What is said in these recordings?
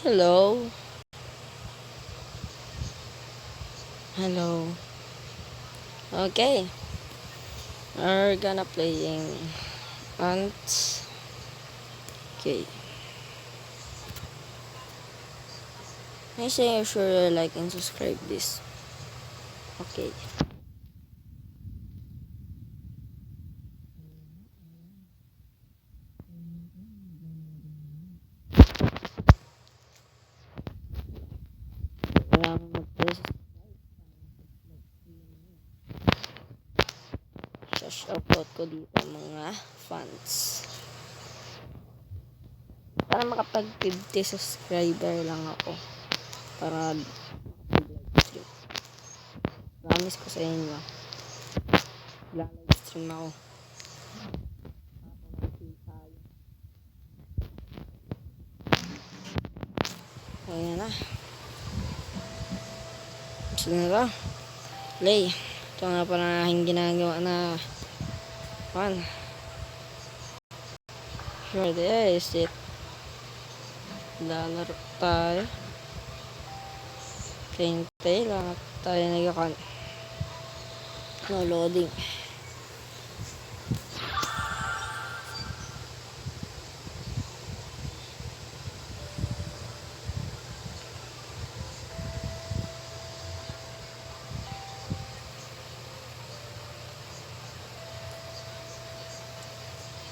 Hello. Hello. Okay. We're gonna playing ants. Okay. Make sure you like and subscribe this. Okay. Shoutout ko dito mga fans. Para makapag 50 subscriber lang ako. Para. Promise ko sa inyo. Lalivestream ako. Ayan na. Sige na ba? Play. Ito nga pala aking ginagawa na One. Sure there is it. Lalaro tayo. Hintay lang tayo nagkakan. No loading.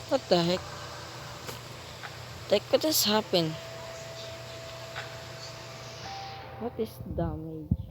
What the heck? Like, what has happened? What is damage?